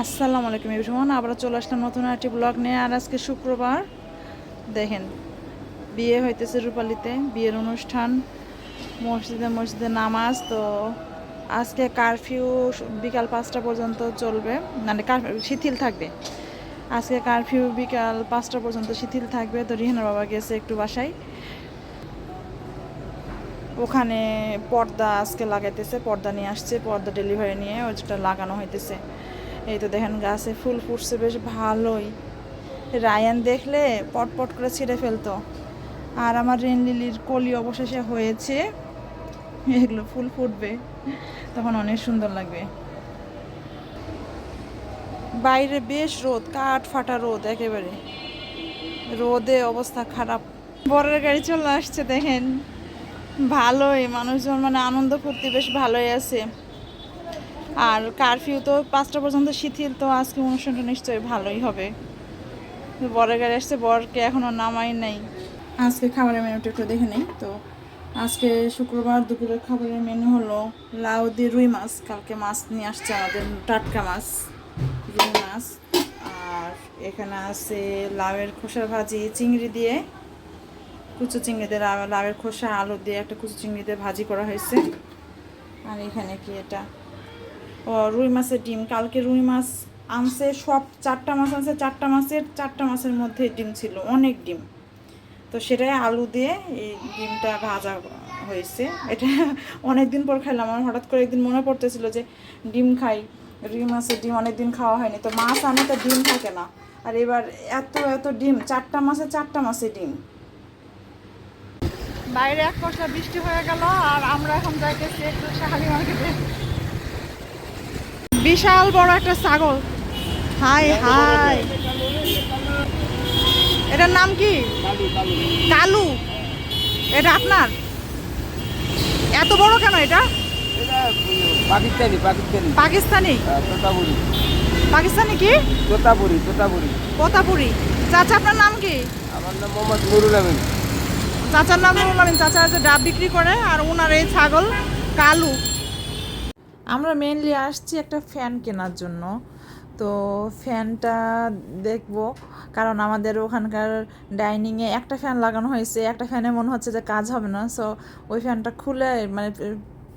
আসসালামু আলাইকুম এভরিওয়ান আবার চলে আসলাম নতুন একটি ব্লগ নিয়ে। আর আজকে শুক্রবার, দেখেন, বিয়ে হইতেছে রূপালিতে, বিয়ের অনুষ্ঠান, মসজিদে মসজিদে নামাজ, তো আজকে কারফিউ বিকাল পাঁচটা পর্যন্ত চলবে মানে কারফিউ শিথিল থাকবে। আজকে কারফিউ বিকাল পাঁচটা পর্যন্ত শিথিল থাকবে, তো রিহানার বাবা গেছে একটু বাসায়। ওখানে পর্দা আজকে লাগাইতেছে, পর্দা নিয়ে আসছে, পর্দা ডেলিভারি নিয়ে, ওইটা লাগানো হইতেছে। এই তো দেখেন গাছে ফুল ফুটছে, বেশ ভালোই। রায়ান দেখলে পটপট করে ছিঁড়ে ফেলতো। আর আমার রেন লিলির কলি অবশেষে হয়েছে। এগুলো ফুল ফুটবে, তখন অনেক সুন্দর লাগবে। বাইরে বেশ রোদ, কাঠ ফাটা রোদ একেবারে। রোদে অবস্থা খারাপ। বরের গাড়ি চলে আসছে, দেখেন। ভালোই, মানুষজন মানে আনন্দ ফুর্তি বেশ ভালোই আছে। আর কারফিউ তো পাঁচটা পর্যন্ত শিথিল, তো আজকে অনুষ্ঠানটা নিশ্চয়ই ভালোই হবে। বরের গাড়ি আসছে, বরকে এখনও নামাই নাই। আজকে খাবারের মেনুটা একটু দেখে নেই, তো আজকে শুক্রবার দুপুরের খাবারের মেনু হলো লাউ দিয়ে রুই মাছ, কালকে মাছ নিয়ে আসছে আমাদের টাটকা মাছ, রুই মাছ। আর এখানে আছে লাউয়ের খোসা ভাজি, চিংড়ি দিয়ে, কুচু চিংড়ি দিয়ে লাউয়ের খোসা, আলু দিয়ে একটা কুচু চিংড়ি দিয়ে ভাজি করা হয়েছে। আর এখানে কি এটা? রুই মাছের ডিম। কালকে রুই মাছ আনছে, সব চারটা মাছ আনছে, চারটা মাছের চারটা মাছের মধ্যে ডিম ছিল, অনেক ডিম। তো সেটাই আলু দিয়ে এই ডিমটা ভাজা হয়েছে। এটা অনেক দিন পর খাইলাম, আমার হঠাৎ করে একদিন মনে পড়তেছিল যে ডিম খাই, রুই মাছের ডিম অনেক দিন খাওয়া হয়নি। তো মাছ আনে তো ডিম থাকে না। আর এবার এত এত ডিম, চারটা মাসে চারটা মাসে ডিম। বাইরে এক পয়সা বৃষ্টি হয়ে গেল, আর আমরা এখন যাইতেছি একটু শাহালি মার্কেটে। বিশাল বড় একটা ছাগল। Hi hi. এটার নাম কি? কালু। এটা আপনার? এত বড় কেন এটা? এটা পাকিস্তানি পাকিস্তানি। পাকিস্তানি? আহ, তোতাপুরি। পাকিস্তানি কি? তোতাপুরি তোতাপুরি। কোতাপুরি চাচা আপনার নাম কি? আমার নাম মোহাম্মদ নুরুল আমিন। চাচার নাম নুরুল আমিন। চাচা হচ্ছে ডাব বিক্রি করে আর ওনার এই ছাগল কালু। আমরা মেনলি আসছি একটা ফ্যান কেনার জন্য। তো ফ্যানটা দেখব, কারণ আমাদের ওখানকার ডাইনিংয়ে একটা ফ্যান লাগানো হয়েছে, একটা ফ্যানে মনে হচ্ছে যে কাজ হবে না সো ওই ফ্যানটা খুলে মানে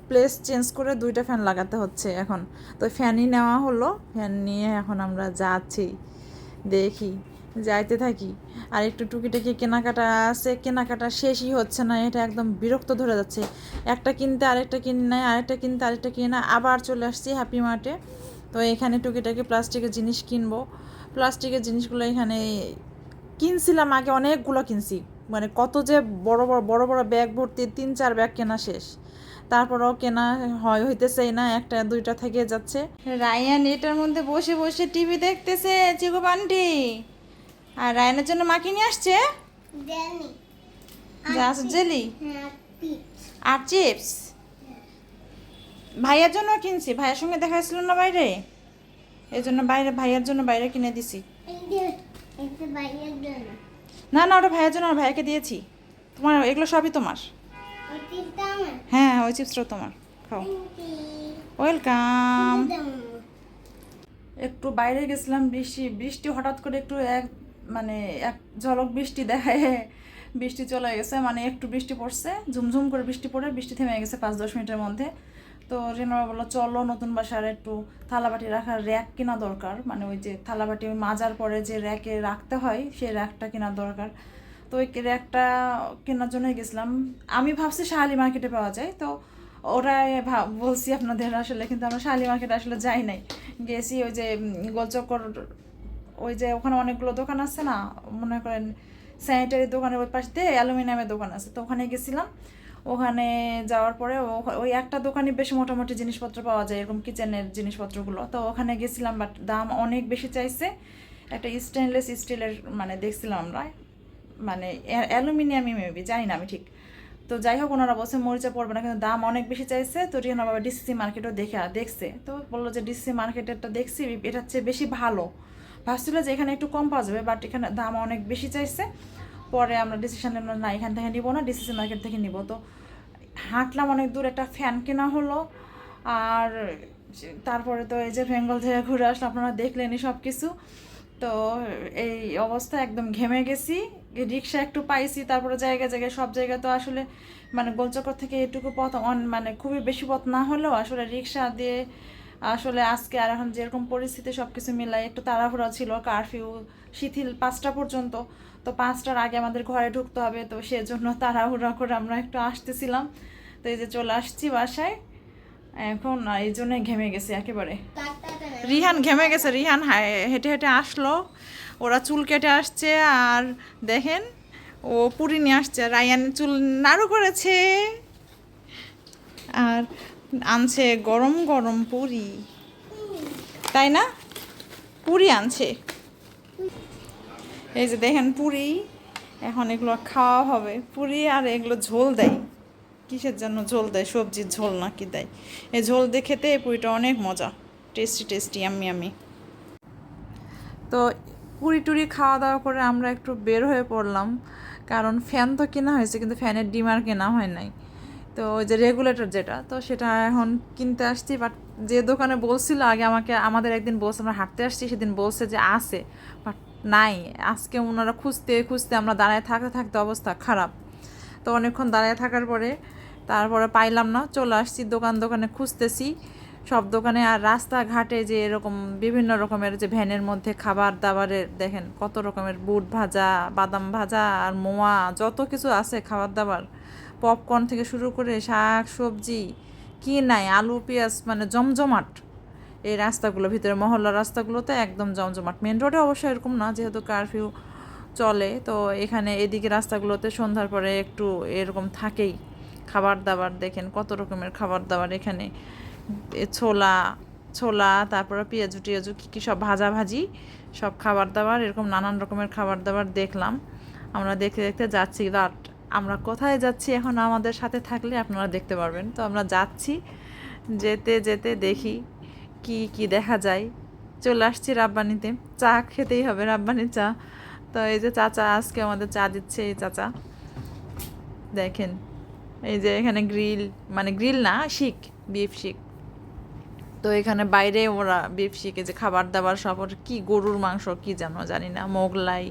প্লেস চেঞ্জ করে দুইটা ফ্যান লাগাতে হচ্ছে এখন। তো ফ্যানই নেওয়া হলো ফ্যান নিয়ে এখন আমরা যাচ্ছি, দেখি। যাইতে থাকি। আর একটু টুকিটাকি কেনাকাটা আছে, কেনাকাটা শেষই হচ্ছে না, এটা একদম বিরক্ত ধরে যাচ্ছে। একটা কিনতে আরেকটা কিনে নেয়, আরেকটা কিনতে আরেকটা কিনে নেয়, আবার চলে আসছি হ্যাপি মার্টে তো এখানে টুকিটাকি প্লাস্টিকের জিনিস কিনবো। প্লাস্টিকের জিনিসগুলো এখানে কিনছিলাম, আগে অনেকগুলো কিনছি। মানে কত যে বড় বড় বড় বড় ব্যাগ ভর্তি, তিন চার ব্যাগ কেনা শেষ। তারপরেও কেনা হয় হইতেছেই না, একটা, দুইটা থেকে যাচ্ছে। রায়ান এটার মধ্যে বসে বসে টিভি দেখতেছে, চিকু বান্টি। আর রায়ানের জন্য মা কি নিয়ে আসছে? জেলি। আর চিপস। ভাইয়ার জন্য কিনছি। ভাইয়ের সঙ্গে দেখা ছিল না বাইরে? এই জন্য বাইরে ভাইয়ার জন্য বাইরে কিনে দিছি। না না ওটা ভাইয়ের জন্য ভাইয়াকে দিয়েছি। তোমার এগুলো সবই তোমার। হ্যাঁ ওই চিপসটাও তোমার। খাও। ওয়েলকাম একটু বাইরে গেছিলাম বৃষ্টি বৃষ্টি হঠাৎ করে একটু এক মানে এক ঝলক বৃষ্টি দেখায়, বৃষ্টি চলে গেছে মানে একটু বৃষ্টি পড়ছে, ঝুমঝুম করে বৃষ্টি পড়ে, বৃষ্টি থেমে গেছে পাঁচ দশ মিনিটের মধ্যে। তো রেনোরা বলল, চলো নতুন বাসার একটু থালাবাটি রাখার র্যাক কেনা দরকার। মানে ওই যে থালাবাটি মাজার পরে যে র্যাকে রাখতে হয়, সেই র্যাকটা কেনার দরকার। তো ওই র্যাকটা কেনার জন্যই গেছিলাম। আমি ভাবছি শাহালি মার্কেটে পাওয়া যায়। তো ভাব বলছি আপনাদের আসলে, কিন্তু আমরা শাহালি মার্কেটে আসলে যাই নাই। গেছি ওই যে গোলচক্কর ওই যে ওখানে অনেকগুলো দোকান আছে না, মনে করেন স্যানিটারি দোকানের ওই পাশ দিয়ে অ্যালুমিনিয়ামের দোকান আছে। তো ওখানে গেছিলাম, ওখানে যাওয়ার পরে ওই একটা দোকানে বেশ মোটামুটি জিনিসপত্র পাওয়া যায়, এরকম কিচেনের জিনিসপত্রগুলো। তো ওখানে গেছিলাম বাট দাম অনেক বেশি চাইছে। একটা স্টেনলেস স্টিলের মানে দেখছিলাম আমরা মানে অ্যালুমিনিয়ামই মেবি জানি না আমি ঠিক। তো যাই হোক, ওনারা বলছে মরিচা পড়বে না, কিন্তু দাম অনেক বেশি চাইছে। তো রিয়ানা বাবা ডিসিসি মার্কেটও দেখে, দেখছে। তো বলল যে ডিসিসি মার্কেটেরটা দেখছি, এটার চেয়ে বেশি ভালো। ভাবছিল যে এখানে একটু কম পাওয়া যাবে বাট এখানে দাম অনেক বেশি চাইছে। পরে আমরা ডিসিশন না, এখান থেকে নিবো না ডিসিসি মার্কেট থেকে নিব। তো হাঁটলাম অনেক দূর, একটা ফ্যান কেনা হলো। আর তারপরে তো এই যে বেঙ্গল থেকে ঘুরে আসলে আপনারা দেখলেনই সব কিছু তো এই অবস্থা, একদম ঘেমে গেছি। রিক্সা একটু পাইছি, তারপরে জায়গায় জায়গায়, সব জায়গায় তো আসলে মানে গোলচক্কর থেকে এটুকু পথ অন- মানে খুবই বেশি পথ না হলেও আসলে রিক্সা দিয়ে আসলে আজকে আর এখন যেরকম পরিস্থিতি সব কিছু মিলাই, একটু তাড়াহুড়া ছিল কারফিউ শিথিল পাঁচটা পর্যন্ত। তো পাঁচটার আগে আমাদের ঘরে ঢুকতে হবে, তো সেজন্য তাড়াহুড়া করে আমরা একটু আসতেছিলাম। তো এই যে চলে আসছি বাসায়। এখন এই জন্যই ঘেমে গেছে একেবারে। রিহান ঘেমে গেছে, রিহান হেঁটে হেঁটে আসলো। ওরা চুল কেটে আসছে আর দেখেন, ও পুরি নিয়ে আসছে। রায়ান চুল নাড়ু করেছে। আর আনছে গরম গরম পুরি। তাই না? পুরি আনছে। এই যে দেখেন পুরি, এখন এগুলো খাওয়া হবে। পুরি আর এগুলো ঝোল দেয়। কিসের জন্য ঝোল দেয়? সবজির ঝোল না কি দেয়? এই ঝোল দিয়ে খেতে এই পুরিটা অনেক মজা। টেস্টি টেস্টি আমি আমি তো পুরি টুরি খাওয়া দাওয়া করে আমরা একটু বের হয়ে পড়লাম। কারণ ফ্যান তো কেনা হয়েছে, কিন্তু ফ্যানের ডিমার কেনা হয় নাই। তো ওই যে রেগুলেটর যেটা, তো সেটা এখন কিনতে আসছি বাট যে দোকানে বলছিল আগে আমাকে, আমাদের একদিন বলছে, আমরা হাঁটতে আসছি, সেদিন বলছে যে আছে বাট নাই। আজকে ওনারা খুঁজতে খুঁজতে আমরা দাঁড়ায় থাকতে থাকতে অবস্থা খারাপ। তো অনেকক্ষণ দাঁড়ায় থাকার পরে, তারপরে পাইলাম না, চলে আসছি, দোকান, দোকানে খুঁজতেছি। সব দোকানে আর রাস্তাঘাটে যে এরকম বিভিন্ন রকমের যে ভ্যানের মধ্যে খাবার দাবারের, দেখেন কত রকমের বুট ভাজা, বাদাম ভাজা আর মোয়া, যত কিছু আছে খাবার দাবার পপকর্ন থেকে শুরু করে শাক, সবজি, কি নাই, আলু, পেঁয়াজ মানে জমজমাট। এই রাস্তাগুলো, ভিতরে মহল্লা রাস্তাগুলোতে একদম জমজমাট। মেন রোডে অবশ্য এরকম না, যেহেতু কারফিউ চলে, তো এখানে এদিকে রাস্তাগুলোতে সন্ধ্যার পরে একটু এরকম থাকেই। খাবার দাবার দেখেন, কত রকমের খাবার দাবার এখানে ছোলা ছোলা, তারপরে পেঁয়াজু, টিয়াজু, কী কী সব ভাজা ভাজি সব খাবার দাবার এরকম নানান রকমের খাবার দাবার দেখলাম। আমরা দেখতে দেখতে যাচ্ছি বাট আমরা কোথায় যাচ্ছি এখন আমাদের সাথে থাকলে আপনারা দেখতে পারবেন। তো আমরা যাচ্ছি, যেতে যেতে দেখি কি কি দেখা যায়। চলে আসছি রাব্বানিতে। চা খেতেই হবে রাব্বানির চা। তো এই যে চাচা আজকে আমাদের চা দিচ্ছে এই চাচা। দেখেন, এই যে এখানে গ্রিল মানে গ্রিল না, শিক, বিফ শিক। তো এখানে বাইরে ওরা বিফ শিখে যে খাবার দাবার সব কি গরুর মাংস কি জানো জানি না, মোগলাই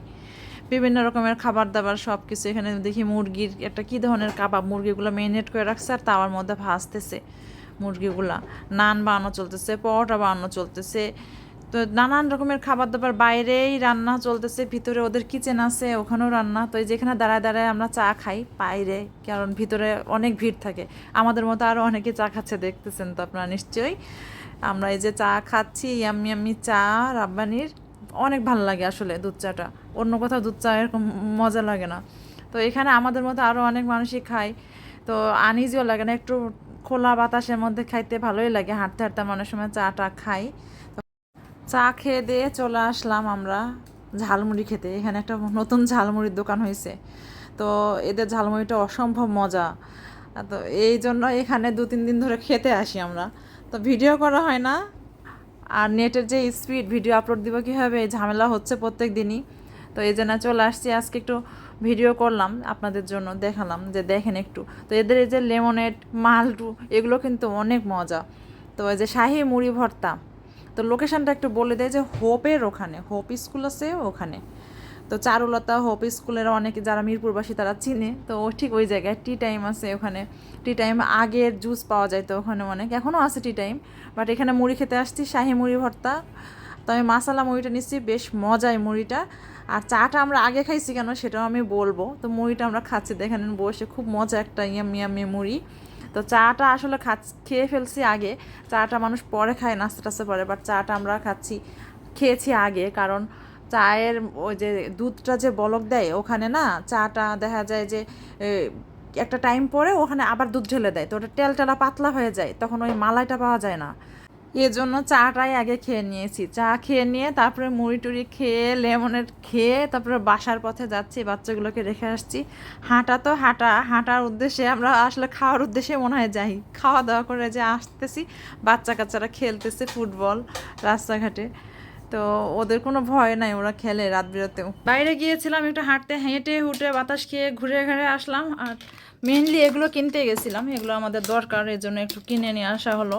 বিভিন্ন রকমের খাবার দাবার সব কিছু এখানে দেখি মুরগির একটা কি ধরনের কাবাব, মুরগিগুলো মেরিনেট করে রাখছে আর তাওয়ার মধ্যে ভাজতেছে মুরগিগুলা। নান বানানো চলতেছে, পরোটা বানানো চলতেছে। তো নানান রকমের খাবার দাবার বাইরেই রান্না চলতেছে, ভিতরে ওদের কিচেন আছে, ওখানেও রান্না। তো যেখানে দাঁড়ায় দাঁড়ায় আমরা চা খাই বাইরে, কারণ ভিতরে অনেক ভিড় থাকে। আমাদের মতো আরও অনেকে চা খাচ্ছে, দেখতেছেন তো আপনারা নিশ্চয়ই। আমরা এই যে চা খাচ্ছি ইয়াম্মি ইয়াম্মি চা, রাব্বানির। অনেক ভালো লাগে আসলে দুধ চাটা। অন্য কোথাও দুধ চা এরকম মজা লাগে না। তো এখানে আমাদের মতো আরও অনেক মানুষই খায়। তো আনিজিও লাগে না, একটু খোলা বাতাসের মধ্যে খাইতে ভালোই লাগে, হাঁটতে হাঁটতে অনেক সময় চাটা খাই। চা খেয়ে দিয়ে চলে আসলাম আমরা ঝালমুড়ি খেতে। এখানে একটা নতুন ঝালমুড়ির দোকান হয়েছে তো এদের ঝালমুড়িটা অসম্ভব মজা। তো এই জন্য এখানে দু তিন দিন ধরে খেতে আসি আমরা। তো ভিডিও করা হয় না আর নেটের যে স্পিড ভিডিও আপলোড দিব কীভাবে ঝামেলা হচ্ছে প্রত্যেক দিনই। তো এই জন্য চলে আসছি, আজকে একটু ভিডিও করলাম আপনাদের জন্য, দেখালাম, যে দেখেন একটু। তো এদের এই যে লেমনেড মালটু, এগুলো কিন্তু অনেক মজা। তো এই যে শাহি মুড়ি ভর্তা, তো লোকেশানটা একটু বলে দেয় যে হোপের ওখানে হোপ স্কুল আছে ওখানে। তো চারুলতা হোপ স্কুলের অনেকে যারা মিরপুরবাসী তারা চিনে। তো ঠিক ওই জায়গায় টি টাইম আছে ওখানে। টি টাইম আগের জুস পাওয়া যায় তো ওখানে অনেক। এখনও আছে টি টাইম বাট এখানে মুড়ি খেতে আসছি, শাহি মুড়ি ভর্তা। তো আমি মাসালা মুড়িটা নিচ্ছি, বেশ মজায় মুড়িটা। আর চাটা আমরা আগে খাইছি কেন সেটাও আমি বলব। তো মুড়িটা আমরা খাচ্ছি, দেখেন বসে খুব মজা একটা ইয়াম ইয়ামি মুড়ি। তো চাটা আসলে খাচ, খেয়ে ফেলছি আগে। চাটা মানুষ পরে খায় নাস্তা টাস্তা পরে বাট চাটা আমরা খাচ্ছি, খেয়েছি আগে। কারণ চায়ের ওই যে দুধটা যে বলক দেয়, ওখানে না চাটা দেখা যায় যে একটা টাইম পরে ওখানে আবার দুধ ঢেলে দেয়। তো ওটা টেলটেলা পাতলা হয়ে যায়, তখন ওই মালাইটা পাওয়া যায় না। এর জন্য চাটাই আগে খেয়ে নিয়েছি। চা খেয়ে নিয়ে তারপরে মুড়ি টুড়ি খেয়ে, লেমনের খেয়ে তারপরে বাসার পথে যাচ্ছি, বাচ্চাগুলোকে রেখে আসছি। হাঁটা তো হাঁটা, হাঁটার উদ্দেশ্যে আমরা আসলে খাওয়ার উদ্দেশ্যে মনে হয় যাই। খাওয়া দাওয়া করে যে আসতেছি বাচ্চা কাচ্চারা খেলতেছে ফুটবল রাস্তাঘাটে। তো ওদের কোনো ভয় নাই, ওরা খেলে রাত বিরতেও। বাইরে গিয়েছিলাম, একটু হাঁটতে, হেঁটে হুটে বাতাস খেয়ে ঘুরে ঘুরে আসলাম। আর মেনলি এগুলো কিনতে গেছিলাম, এগুলো আমাদের দরকার, এর জন্য একটু কিনে নিয়ে আসা হলো।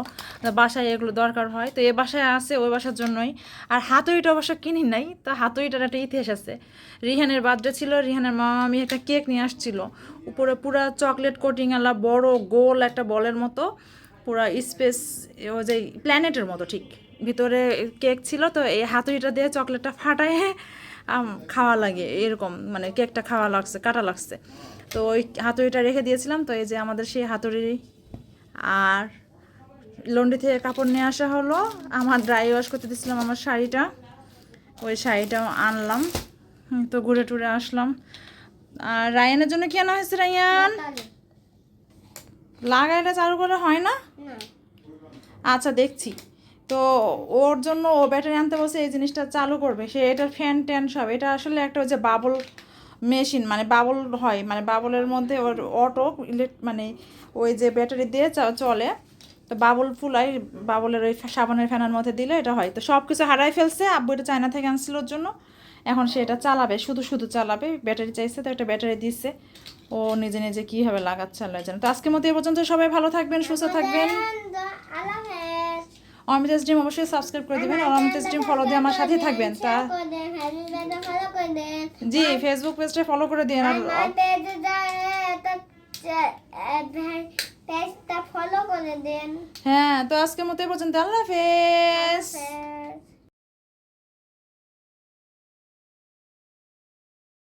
বাসায় এগুলো দরকার হয়, তো এ বাসায় আছে, ওই বাসার জন্যই। আর হাতুড়িটা অবশ্য কিনি নাই, তো হাতুড়িটার একটা ইতিহাস আছে। রিহানের বার্থডে ছিল, রিহানের মা আমি একটা কেক নিয়ে আসছিল। উপরে পুরা চকলেট কোটিংওয়ালা, বড় গোল একটা বলের মতো, পুরা স্পেস ও যে প্ল্যানেটের মতো ঠিক। ভিতরে কেক ছিল তো এই হাতুড়িটা দিয়ে চকলেটটা ফাটায় খাওয়া লাগে এরকম মানে কেকটা খাওয়া লাগছে কাটা লাগছে। তো ওই হাতুড়িটা রেখে দিয়েছিলাম তো এই যে আমাদের সেই হাতুড়ি আর লন্ডি থেকে কাপড় নিয়ে আসা হলো। আমার ড্রাই ওয়াশ করতে দিয়েছিলাম আমার শাড়িটা ওই শাড়িটা আনলাম তো ঘুরে টুরে আসলাম। আর রায়ানের জন্য কি আনা হয়েছে রায়ান? লাগাইটা চালু করে হয় না। আচ্ছা দেখছি। তো ওর জন্য ও ব্যাটারি আনতে বসে এই জিনিসটা চালু করবে। সে এটার ফ্যান ট্যান সব। এটা আসলে একটা ওই যে বাবল মেশিন মানে বাবল হয় মানে বাবলের মধ্যে ওর অটো ইলেক- মানে ওই যে ব্যাটারি দিয়ে চলে। তো বাবল ফুলাই বাবলের ওই সাবানের ফ্যানের মধ্যে দিলে এটা হয়। তো সব কিছু হারাই ফেলছে, আব্বু এটা চায়না থেকে আনছিল ওর জন্য। এখন সে এটা চালাবে, শুধু শুধু চালাবে। ব্যাটারি চাইছে তো একটা ব্যাটারি দিচ্ছে ও নিজে নিজে কীভাবে লাগাচ্ছে, আল্লাহ জানে। তো আজকের মতো এই পর্যন্ত সবাই ভালো থাকবেন, সুস্থ থাকবেন। অমিতাজ ড্রিম অবশ্যই সাবস্ক্রাইব করে দিবেন আর অমিতাজ ড্রিম ফলো দিয়ে আমার সাথে থাকবেন। তা জি ফেসবুক পেজটা ফলো করে দিন আর পেজটা ফলো করে দেন। হ্যাঁ তো আজকের মতো পর্যন্ত। আল্লাহ হাফেজ।